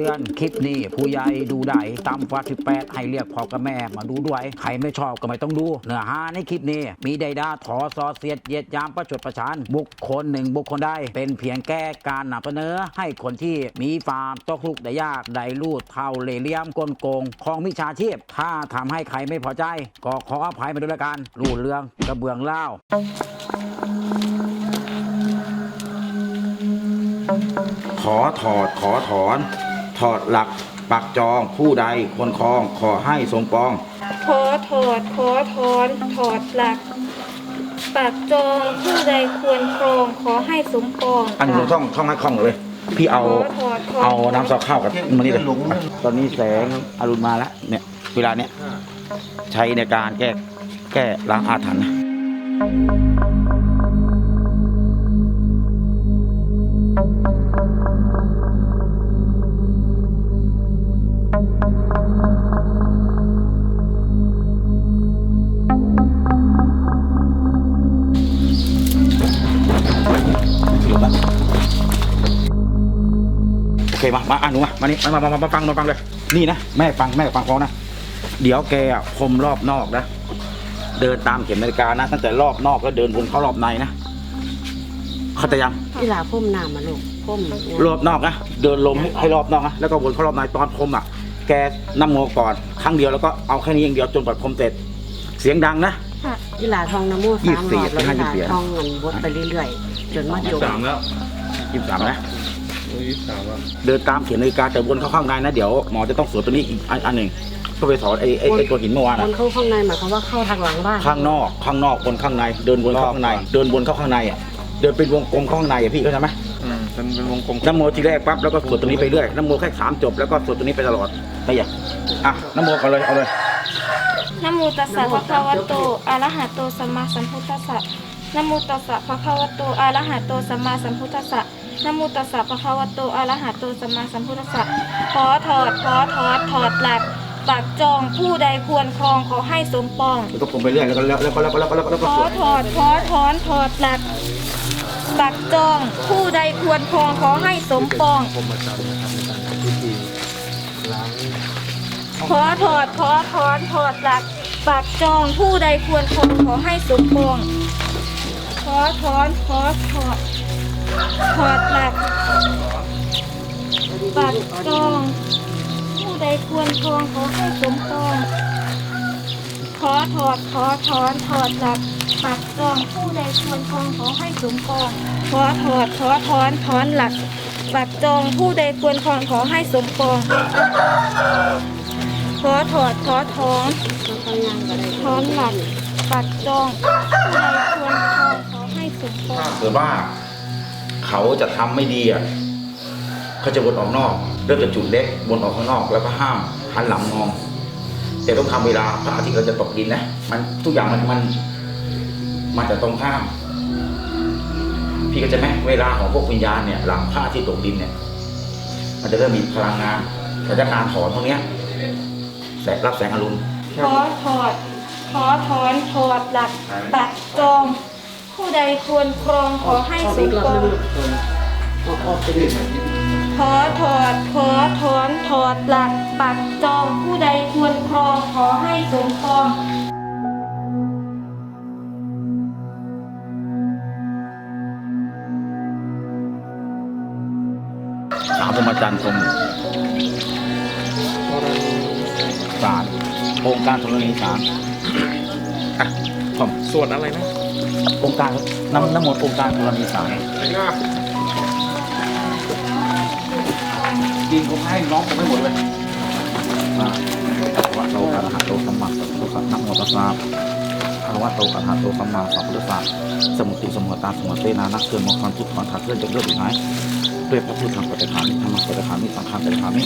ตือน คลิปนี้ผู้ใหญ่ดูได้ตามฟ้าสิบแปดให้เรียกพ่อกับแม่มาดูด้วย ใครไม่ชอบก็ไม่ต้องดู เนื้อหาในคลิปนี้ มีใดดาถอซอเสียดเยียดยามประชดประชาน บุคคลหนึ่งบุคคลใดเป็นเพียงแก้การนำเสนอ ให้คนที่มีฟาร์มตกลุกข์ได้ยากได้ลูดเท่าเล่เลี่ยมกลโกงของมิชาชีพ ถ้าทำให้ใครไม่พอใจ ก็ขออภัยมาด้วยละกันรูดเรื่องกระเบื้องเล่า ขอถอดขอถอน ถอดหลักปักจองผู้ใดควรครองขอให้สมปอง ขอถอดขอถอนถอดหลักปากจองผู้ใดควรครองขอให้สมปองอันนี้ท่องท่องให้คล่องเลย พี่เอาขอถอดขอเอาน้ำซอข้าวกับมันนี่เลยตอนนี้แสงอรุณมาแล้วเนี่ยเวลาเนี้ยใช้ในการแก้แก้ล้างอาถรรพ์นะ โอเคมามาอ่านหนูมามานี่มามามามาฟังมาฟังเลยนี่นะแม่ฟังแม่ฟังเขานะเดี๋ยวแกอะพรมรอบนอกนะเดินตามเข็มนาฬิกานะตั้งแต่รอบนอกแล้วเดินวนเข้ารอบในนะเข้าใจยังที่ลาพ่มน้ำมาลูกพ่มรอบนอกนะเดินลมให้ให้รอบนอกนะแล้วก็วนเข้ารอบในตอนพรมอะ แกน้ำโมก่อนครั้งเดียวแล้วก็เอาแค่นี้อย่างเดียวจนกว่าพรมเสร็จเสียงดังนะที่ลาทองน้ำมูยี่สาสิมบรอบแล้วสี่ที่ลาห้าสิบสี่ทองเงินวดไปเรื่อยๆ จนมาจบสามแล้วยี่สิบสามนะยี่สิบสามแล้วเดินตามเข็มนาฬิกาแต่วนเข้าข้างในนะเดี๋ยวหมอจะต้องสวดตัวนี้อีกอันอันหนึ่งเพื่อไปสอนไอ้ไอ้ไอ้ตัวหินเมื่อวานคอะนเข้าข้างในหมายความว่าเข้าทางหลังบ้านข้างนอกข้างนอกบนข้างใน เดินวนเข้าข้างใน เดินวนเข้าข้างในอะเดินเป็นวงกลมเข้าข้างในอะพี่เข้าใจไหมอืมเป็นเป็นวงกลมน้ำโมทีแรกปั๊บแล้วก็สวดตัวนี้ไปเรื่อยน้ำโมแค่สามจบแล้วก็สวดตัวนี้ไปตลอดไม่อยากอะน้ำโมเอาเลยเอาเลยนะโมตัสสะภะคะวะโตอะระหะโตสัมมาสัมพุทธัสสะ นะโมตัสสะภะคะวะโตอะระหะโตสัมมาสัมพุทธัสสะนะโมตัสสะภะคะวะโตอะระหะโตสัมมาสัมพุทธัสสะขอถอดขอถอดถอดหลักปากจองผู้ใดควรครองขอให้สมปอง แล้วก็ผมไปเรื่อยแล้วก็แล้วแล้วก็แล้วก็แล้วก็แล้วก็แล้วขก็อสวดถอดขอถอนถอดหลักปักจองผู้ใดควรครองขอให้สมปอง ผมมาจำนะครับในการทำพิธีล้างขอถอดขอถอนถอดหลักปักจองผู้ใดควรครองขอให้สมปองข อถอนขอถอดถอดหลักปักจอง ผู้ใดควรครองขอให้สมปองขอถอดขอถอนถอดหลักปักจองผู้ใดควรครองขอให้สมปองขอถอดขอถอนถอนหลักปักจองผู้ใดควรครองขอให้สมปองขอถอดขอถอนถอนหลักปักจองผู้ใดควร เกิดว่า เขาจะทำไม่ดีอะเขาจะวนออกนอกเริ่มจากจุดเล็กวนออกข้างนอก แล้วก็ห้ามหันหลังมอง แต่ต้องทำเวลาพระอาทิตย์เราจะตกดินนะมันทุกอย่างมันมันมันจะตรงข้าม พี่ก็จะไหมเวลาของพวกวิญญาณเนี่ยหลังพระอาทิตย์ตกดินเนี่ย มันจะเริ่มมีพลังงานแต่ถ้าการถอนพวกเนี้ยแสงรับแสงอรุณขอถอดขอถอนถอดหลักปักจอง ผู้ใดควรครองขอให้สมปองขอถอดขอถอนถอดหลักปักจองผู้ใดควรครองขอให้สมปองสามพรหมจันทร์พรหมศาสตร์องการธรณีสามอะผมส่วนอะไรนะ องค์การน้ำน้ำมนต์องค์การธรณีสามกินผมให้น้องผมไม่หมดเลยอ่าวัดโตอะระหะโตสัมมาสัมพุทธัสสะนะโมตัสสะภะคะวะโตอะระหะโตสัมมาสัมพุทธัสสะสมุติสมุทตาสมุทเตนานักเคลื่อนมองความทุกข์ความขาดเคลื่อนจากเรื่องสุดท้ายด้วยพระพุทธธรรมปฏิภาณิธรรมะปฏิภาณิสังฆังปฏิภาณิ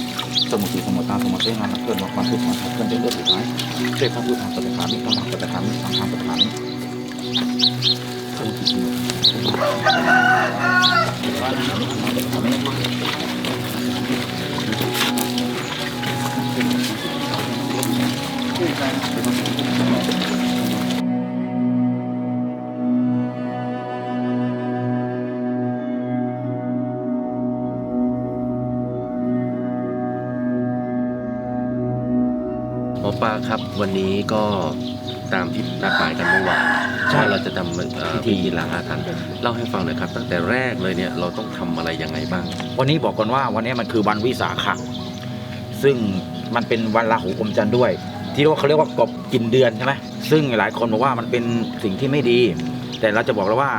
สมุติสมุทตาสมุทเตนานักเคลื่อนมองความทุกข์ความขาดเคลื่อนจากเรื่องสุดท้ายด้วยพระพุทธธรรมปฏิภาณิธรรมะปฏิภาณิสังฆังปฏิภาณิ หมอปลาครับวันนี้ก็ตามที่นัดหมายกันเมื่อวาน ใช่ว่าเราจะทำเอ่อพิพิธีธีล้างอาถรรพ์เล่าให้ฟังหน่อยครับ ตั้งแต่แรกเลยเนี่ยเราต้องทำอะไรยังไงบ้าง วันนี้บอกก่อนว่าวันนี้มันคือวันวิสาขะซึ่งมันเป็นวันราหูอมจันทร์ด้วย ที่เรียกว่าเขาเรียกว่ากบกินเดือนใช่ไหมซึ่งหลายคนบอกว่ามันเป็นสิ่งที่ไม่ดี แต่เราจะบอกแล้วว่า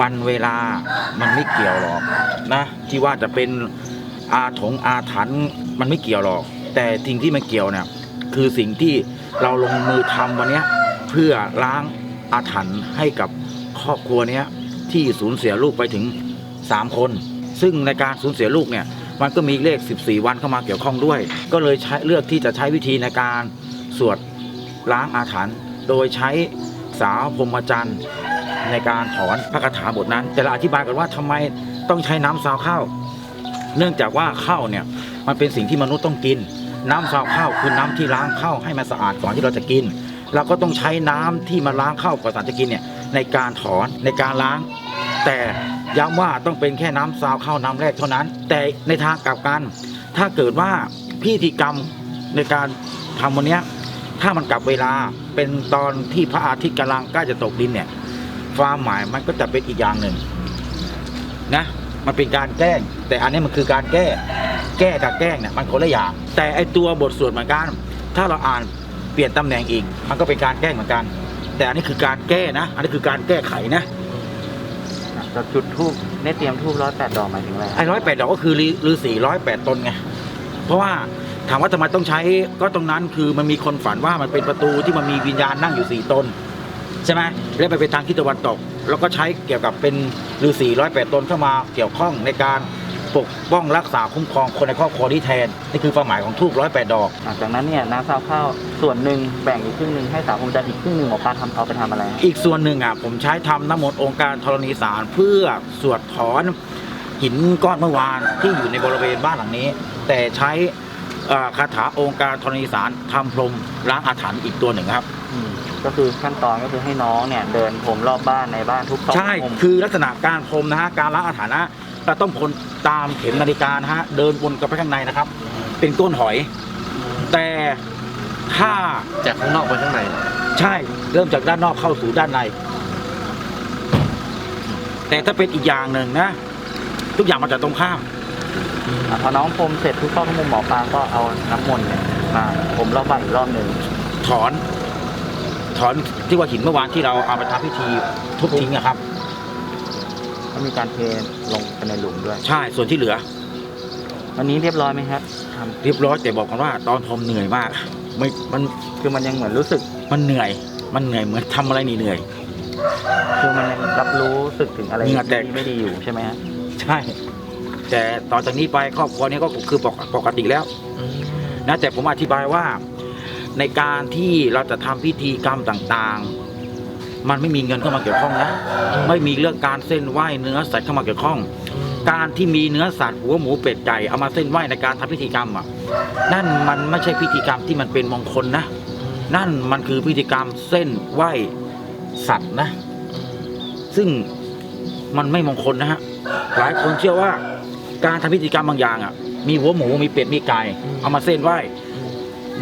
วันเวลามันไม่เกี่ยวหรอกนะที่ว่าจะเป็นอาถงอาถรรพ์มันไม่เกี่ยวหรอก แต่สิ่งที่มันเกี่ยวเนี่ยคือสิ่งที่เราลงมือทำวันเนี้ยเพื่อล้าง อาถรรพ์ให้กับครอบครัวเนี้ยที่สูญเสียลูกไปถึง 3 คน ซึ่งในการสูญเสียลูกเนี่ยมันก็มีเลข 14 วันเข้ามาเกี่ยวข้องด้วย ก็เลยใช้เลือกที่จะใช้วิธีในการสวดล้างอาถรรพ์โดยใช้สาวพรมจันทร์ในการถอนพระคาถาบทนั้น แต่เราอธิบายกันว่าทำไมต้องใช้น้ำซาวข้าวเนื่องจากว่าข้าวเนี่ยมันเป็นสิ่งที่มนุษย์ต้องกิน น้ำซาวข้าวคือน้ำที่ล้างข้าวให้มันสะอาดก่อนที่เราจะกิน เราก็ต้องใช้น้ำที่มาล้างข้าวก่อนจะกินเนี่ยในการถอนในการล้าง แต่ย้ำว่าต้องเป็นแค่น้ำซาวข้าวน้ำแรกเท่านั้น แต่ในทางกลับกัน ถ้าเกิดว่าพิธีกรรมในการทำวันนี้ถ้ามันกลับเวลาเป็นตอนที่พระอาทิตย์กำลังใกล้จะตกดินเนี่ยความหมายมันก็จะเป็นอีกอย่างหนึ่งนะมันเป็นการแกล้ง แต่อันนี้มันคือการแก้ แก้กับแกล้งเนี่ยมันคนละอย่าง แต่ไอตัวบทสวดเหมือนกัน ถ้าเราอ่าน เปลี่ยนตำแหน่งอีก มันก็เป็นการแกล้งเหมือนกัน แต่อันนี้คือการแก้นะ อันนี้คือการแก้ไขนะจะจุดทูบได้เตรียมทูบร้อยแปดดอกหมายถึงอะไรไอ้ร้อยแปดดอกก็คือฤาษีร้อยแปดตนไง เพราะว่าถามว่าทำไมต้องใช้ก็ตรงนั้นคือมันมีคนฝันว่ามันเป็นประตูที่มันมีวิญญาณนั่งอยู่สี่ตนใช่ไหมแล้วไปเป็นทางทิศตะวันตก แล้วก็ใช้เกี่ยวกับเป็นฤาษีร้อยแปดตนเข้ามาเกี่ยวข้องในการ ปกป้องรักษาคุ้มครองคนในครอบครัวที่แทน นี่คือความหมายของทูบร้อยแปดดอก หลังจากนั้นเนี่ยน้ำซาวข้าวส่วนหนึ่งแบ่งอีกครึ่งหนึ่งให้สาวพรหมจันทร์อีกครึ่งหนึ่งหมอปลาทำเอาไปทำอะไรฮะอีกส่วนหนึ่งอะผมใช้ทำน้ำมนต์องค์การธรณีสารเพื่อสวดถอนหินก้อนเมื่อวานที่อยู่ในบริเวณบ้านหลังนี้ แต่ใช้เอ่อคาถาองค์การธรณีสารทำพรมล้างอาถรรพ์อีกตัวหนึ่งครับ อืมก็คือขั้นตอนก็คือให้น้องเนี่ยเดินผมรอบบ้านในบ้านทุกซอกใช่มุม คือลักษณะการพรมนะฮะ การล้างอาถรรพ์นะ เราต้องพลตามเข็มนาฬิกานะฮะเดินวนกลับไปข้างในนะครับ เป็นก้นหอย แต่ถ้าจากข้างนอกไปข้างใน ใช่เริ่มจากด้านนอกเข้าสู่ด้านใน แต่ถ้าเป็นอีกอย่างหนึ่งนะ ทุกอย่างมันจะตรงข้ามอะพอน้องพรมเสร็จทุกซอกทุกมุมหมอปลาก็เอาน้ำมนต์เนี่ยมาผมรอบบ้านอีกรอบหนึ่งถอน ถอนที่ว่าหินเมื่อวานที่เราเอาไปทำพิธีทุบทิ้งอะครับ ก็มีการเทลงไปในหลุมด้วย ใช่ ส่วนที่เหลือวันนี้เรียบร้อยไหมครับทเรียบร้อยแต่บอกกันว่าตอนทมเหนื่อยมาก ไม่มันำคือมันยังเหมือนรู้สึก มันเหนื่อย มันเหนื่อยเหมือนทำอะไรนี่เหนื่อย คือมันยังรับรู้สึกถึงอะไรเหงื่อแตก ที่ไม่ดีอยู่ใช่ไหมฮะใช่ แต่ต่อจากนี้ไปครอบครัวนี้ก็คือปกปกติแล้วนะแต่ผมอธิบายว่า ในการที่เราจะทำพิธีกรรมต่างๆ มันไม่มีเงินเข้ามาเกี่ยวข้องนะไม่มีเรื่องการเส้นไหว้เนื้อสัตว์เข้ามาเกี่ยวข้อง การที่มีเนื้อสัตว์หัวหมูเป็ดไก่เอามาเส้นไหว้ในการทำพิธีกรรมอะนั่นมันไม่ใช่พิธีกรรมที่มันเป็นมงคลนะนั่นมันคือพิธีกรรมเส้นไหว้สัตว์นะ ซึ่งมันไม่มงคลนะฮะหลายคนเชื่อว่าการทำพิธีกรรมบางอย่างอะ มีหัวหมูมีเป็ดมีไก่เอามาเส้นไหว้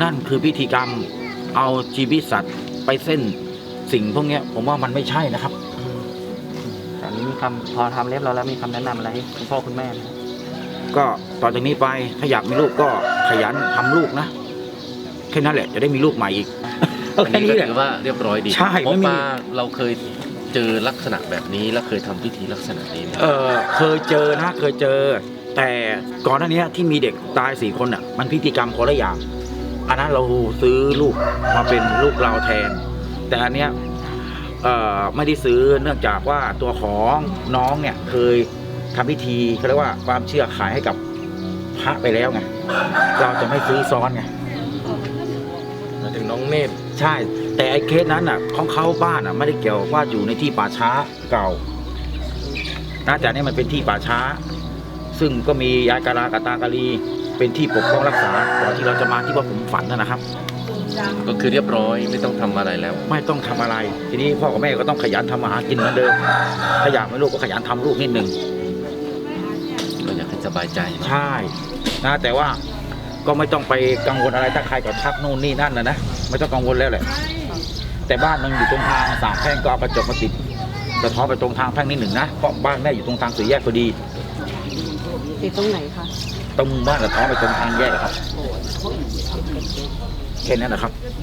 นั่นคือพิธีกรรมเอาชีวิตสัตว์ไปเส้น สิ่งพวกเนี้ย ผมว่ามันไม่ใช่นะครับ แต่อันนี้มีคำพอทำเรียบร้อยแล้วมีคำแนะนำอะไรให้คุณพ่อคุณแม่ไหมก็ต่อจากนี้ไปถ้าอยากมีลูกก็ขยันทำลูกนะแค่นั้นแหละจะได้มีลูกใหม่อีกอันแค่นี้นี้ก็แหละ ถือว่าเรียบร้อยดีใช่หมอไม่มีปลาเราเคยเจอลักษณะแบบนี้แล้วเคยทำพิธีลักษณะนี้ไหมเออเคยเจอนะเคยเจอ แต่ก่อนหน้านี้ที่มีเด็กตายสี่คนอะมันพิธีกรรมคนละอย่าง อันนั้นเราซื้อลูกมาเป็นลูกเราแทน แต่อันเนี้ยเอ่อไม่ได้ซื้อเนื่องจากว่าตัวของน้องเนี่ยเคยทำพิธีเขาเรียกว่าความเชื่อขายให้กับพระไปแล้วไงเราจะไม่ซื้อซ้อนไงมาถึงน้องเนตรใช่ แต่ไอ้เคสนั้นอะของเขาบ้านอะไม่ได้เกี่ยวว่าอยู่ในที่ป่าช้าเก่านะแต่อันนี่มันเป็นที่ป่าช้า ซึ่งก็มียายกาลากาตากาลีเป็นที่ปกป้องรักษาก่อนที่เราจะมาที่ว่าผมฝันนะนะครับ ก็คือเรียบร้อยไม่ต้องทำอะไรแล้ว ไม่ต้องทำอะไร ทีนี้พ่อกับแม่ก็ต้องขยันทำอาหารกินเหมือนเดิมถ้าอยากให้ลูกก็ขยันทำลูกนิดหนึ่ง ก็อยากให้สบายใจใช่นะแต่ว่าก็ไม่ต้องไปกังวลอะไรถ้าใครก็ทักนู่นนี่นั่นนะนะไม่ต้องกังวลแล้วแหละ แต่บ้านมันอยู่ตรงทางสามแพร่งก็เอากระจกมาติดสะท้อนไปตรงทางแพร่งนิดหนึ่งนะเพราะบ้านแม่อยู่ตรงทางสี่แยกพอดี ติดตรงไหนคะ ตรงบ้านสะท้อนไปตรงทางแยกอะครับ แค่นั้นนะครับ